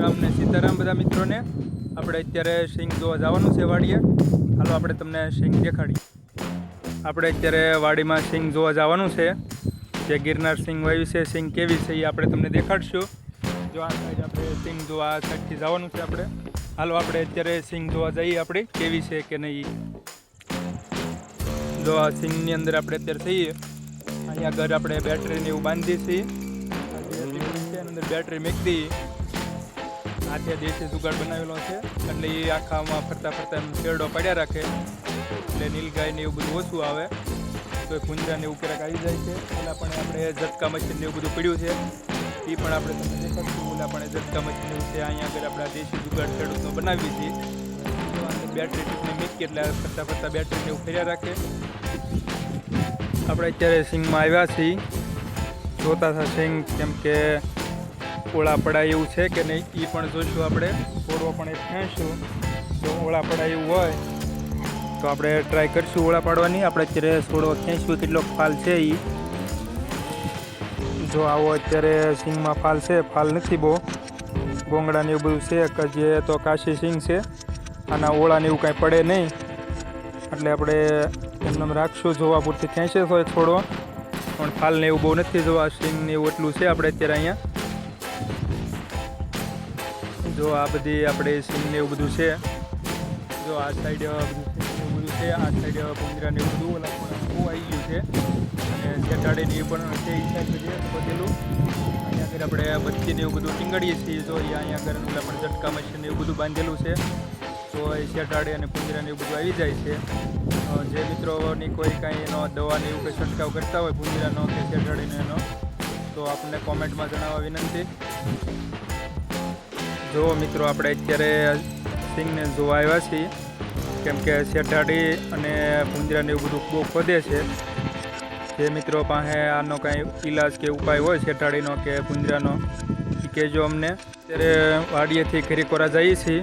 રામ ને સીતારામ બધા મિત્રોને. આપણે અત્યારે સિંગ જોવા જવાનું છે વાડીએ. હાલો આપણે તમને સિંગ દેખાડીએ. આપણે અત્યારે વાડીમાં સિંગ જોવા જવાનું છે. જે ગિરનાર સિંગ વાવ્યું છે સિંગ કેવી છે એ આપણે તમને દેખાડશું. જો આ સાઈડ આપણે સિંગ જોવા આ સાઈડથી જવાનું છે આપણે. હાલો આપણે અત્યારે સિંગ જોવા જઈએ આપણે, કેવી છે કે નહીં. જો આ સિંગની અંદર આપણે અત્યારે થઈએ અહીંયા આગળ આપણે બેટરીને એવું બાંધી છીએ. અંદર બેટરી મૂકી દઈએ. હાથે દેશી જુગાડ બનાવેલો છે. એટલે એ આખામાં ફરતા ફરતા શેરડો પડ્યા રાખે. એટલે નીલગાય ને એવું બધું ઓછું આવે. તો પૂંજા ને એવું ક્યારેક આવી જાય છે. ઓલા પણ આપણે ઝટકા મશીન ને એવું બધું પડ્યું છે. એ પણ આપણે તમને દેખાડશું. પણ ઝટકા મશીન એવું છે. અહીંયા આગળ આપણે દેશી જુગાડ ખેડૂતનો બનાવીએ છીએ. બેટરી ટીપને મૂકી એટલે ફરતા ફરતા બેટરી ને એવું ફેર્યા રાખે. આપણે અત્યારે સિંગમાં આવ્યા છીએ. જોતા હતા સિંગ કેમ કે ઓળા પડાય એવું છે કે નહીં એ પણ જોઈશું આપણે. છોડવો પણ એક ખેંચશું. જો ઓળા પડાય એવું હોય, તો આપણે ટ્રાય કરીશું ઓળા પાડવાની. આપણે અત્યારે છોડવો ખેંચશું કેટલો ફાલ છે એ જો આવો અત્યારે સિંગમાં ફાલ છે, ફાલ નથી બહુ. ગોંગડાને એવું બધું છે કે જે તો કાશી સિંગ છે. આના ઓળાને એવું કાંઈ પડે નહીં. એટલે આપણે એમને રાખશું, જોવા પૂરતી ખેંચે હોય છોડવો પણ ફાલને એવું બહુ નથી જોવા સિંગ ને એવું એટલું છે, આપણે અત્યારે અહીંયા. જો આ બધી આપણે સીન ને એવું બધું છે. જો આ સાઈડ બધું બધું છે. આ સાઈડ પુંજરા ને એવું બધું ઓલા આવી ગયું છે. અને શેટાડે ને એ પણ છે એ સાઈડ છે બધેલું. અહીંયા આગળ આપણે બચ્ચી ને એવું બધું ટીંગડીએ છીએ. જો અહીંયા આગળ ઓલા પણ ઝટકા મશીન ને એવું બધું બાંધેલું છે. તો એ શેટાડે અને પુંજરા ને એવું બધું આવી જાય છે. જે મિત્રોની કોઈ કાંઈ એનો દવા ને એવું કંઈ છંટકાવ કરતા હોય, પુંજરાનો કે શેટાડીનો એનો, તો આપણને કોમેન્ટમાં જણાવવા વિનંતી. જો મિત્રો, આપણે અત્યારે સિંગને જોવા આવ્યા છીએ. કેમ કે શેઠાડી અને પુંજરાને એવું બધું બહુ ખોદે છે. જે મિત્રો પાસે આનો કાંઈ ઈલાજ કે ઉપાય હોય શેઠાડીનો કે પુંજરાનો એ કહેજો અમને. અત્યારે વાડીએથી ખરીકોરા જઈએ છીએ.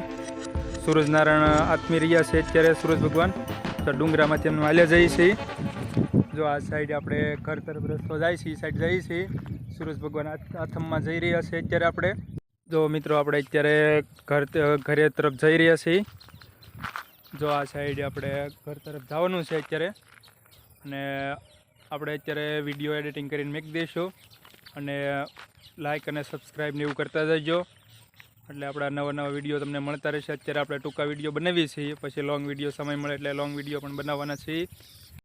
સૂરજનારાયણ આત્મી રહ્યા છે અત્યારે, સૂરજ ભગવાન. તો ડુંગરામાંથી એમને હાલ્યા જઈએ છીએ. જો આ સાઈડ આપણે ઘર તરફ રસ્તો જાય છે, એ સાઈડ જઈએ છીએ. સૂરજ ભગવાન આથમમાં જઈ રહ્યા છે અત્યારે આપણે. જો મિત્રો, આપણે અત્યારે ઘર ઘરે તરફ જઈ રહ્યા છીએ. જો આ સાઈડ આપણે ઘર તરફ જવાનું છે અત્યારે. અને આપણે અત્યારે વીડિયો એડિટિંગ કરીને મૂકી દઈશું. અને લાઇક અને સબસ્ક્રાઈબ ને એવું કરતા જજો. એટલે આપણા નવા નવા વીડિયો તમને મળતા રહેશે. અત્યારે આપણે ટૂંકા વીડિયો બનાવીએ છીએ. પછી લોંગ વીડિયો સમય મળે એટલે લોંગ વીડિયો પણ બનાવવાના છીએ.